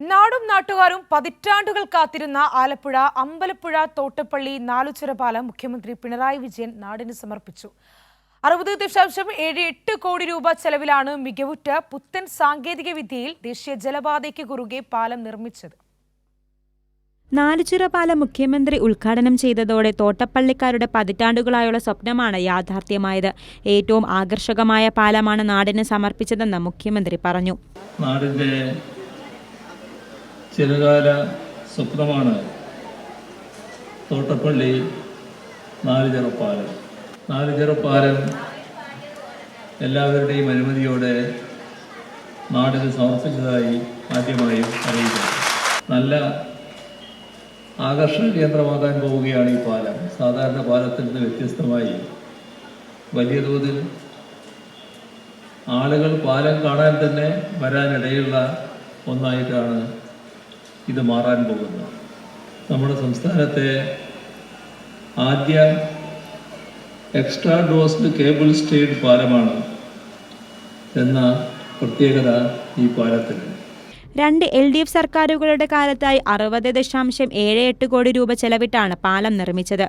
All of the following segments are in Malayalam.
നാടും നാട്ടുകാരും പതിറ്റാണ്ടുകൾ കാത്തിരുന്ന ആലപ്പുഴ അമ്പലപ്പുഴ തോട്ടപ്പള്ളി നാലുചിറ പാലം മുഖ്യമന്ത്രി പിണറായി വിജയൻ നാടിന് സമർപ്പിച്ചു. അറുപത് ദശാംശം ഏഴ് എട്ട് കോടി രൂപ ചെലവിലാണ് മികവുറ്റ പുത്തൻ സാങ്കേതിക വിദ്യയിൽ ദേശീയ ജലപാതയ്ക്ക് കുറുകെ പാലം നിർമ്മിച്ചത്. നാലുചിറ പാലം മുഖ്യമന്ത്രി ഉദ്ഘാടനം ചെയ്തതോടെ തോട്ടപ്പള്ളിക്കാരുടെ പതിറ്റാണ്ടുകളായുള്ള സ്വപ്നമാണ് യാഥാർത്ഥ്യമായത്. ഏറ്റവും ആകർഷകമായ പാലമാണ് നാടിന് സമർപ്പിച്ചതെന്ന് മുഖ്യമന്ത്രി പറഞ്ഞു. നാടിന്റെ ചിരകാല സ്വപ്നമാണ് തോട്ടപ്പള്ളി നാലുചിറപ്പാലം നാലുചിറപ്പാലം എല്ലാവരുടെയും അനുമതിയോടെ നാടിന് സമർപ്പിച്ചതായി ആദ്യമായും അറിയിക്കുന്നു. നല്ല ആകർഷണ കേന്ദ്രമാകാൻ പോവുകയാണ് ഈ പാലം. സാധാരണ പാലത്തിൽ നിന്ന് വ്യത്യസ്തമായി വലിയ തോതിൽ ആളുകൾ പാലം കാണാൻ തന്നെ വരാനിടയുള്ള ഒന്നായിട്ടാണ് ഇത് മാറാൻ പോകുന്നു. നമ്മുടെ സംസ്ഥാനത്തെ ആദ്യ എക്സ്ട്രാ ഡോസ്ഡ് കേബിൾ സ്റ്റേഡ് പാലമാണ് എന്ന പ്രത്യേകത ഈ പാലത്തിന്. രണ്ട് എൽ ഡി എഫ് സർക്കാരുകളുടെ കാലത്തായി അറുപത് ദശാംശം ഏഴ് എട്ട് കോടി രൂപ ചെലവിട്ടാണ് പാലം നിർമ്മിച്ചത്.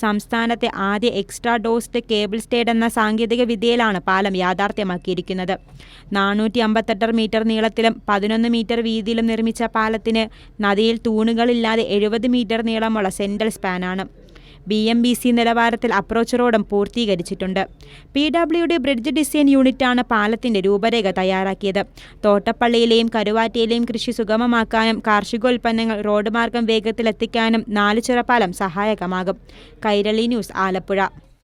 സംസ്ഥാനത്തെ ആദ്യ എക്സ്ട്രാ ഡോസ്ഡ് കേബിൾ സ്റ്റേഡ് എന്ന സാങ്കേതിക വിദ്യയിലാണ് പാലം യാഥാർത്ഥ്യമാക്കിയിരിക്കുന്നത്. നാനൂറ്റി അമ്പത്തെട്ട് മീറ്റർ നീളത്തിലും പതിനൊന്ന് മീറ്റർ വീതിയിലും നിർമ്മിച്ച പാലത്തിന് നദിയിൽ തൂണുകളില്ലാതെ എഴുപത് മീറ്റർ നീളമുള്ള സെൻട്രൽ സ്പാനാണ്. ബി എം ബി സി നിലവാരത്തിൽ അപ്രോച്ച് റോഡും പൂർത്തീകരിച്ചിട്ടുണ്ട്. പി ഡബ്ല്യുഡി ബ്രിഡ്ജ് ഡിസൈൻ യൂണിറ്റാണ് പാലത്തിന്റെ രൂപരേഖ തയ്യാറാക്കിയത്. തോട്ടപ്പള്ളിയിലെയും കരുവാറ്റയിലെയും കൃഷി സുഗമമാക്കാനും കാർഷികോൽപ്പന്നങ്ങൾ റോഡ് മാർഗം വേഗത്തിലെത്തിക്കാനും നാലുചിറ പാലം സഹായകമാകും. കൈരളി ന്യൂസ് ആലപ്പുഴ.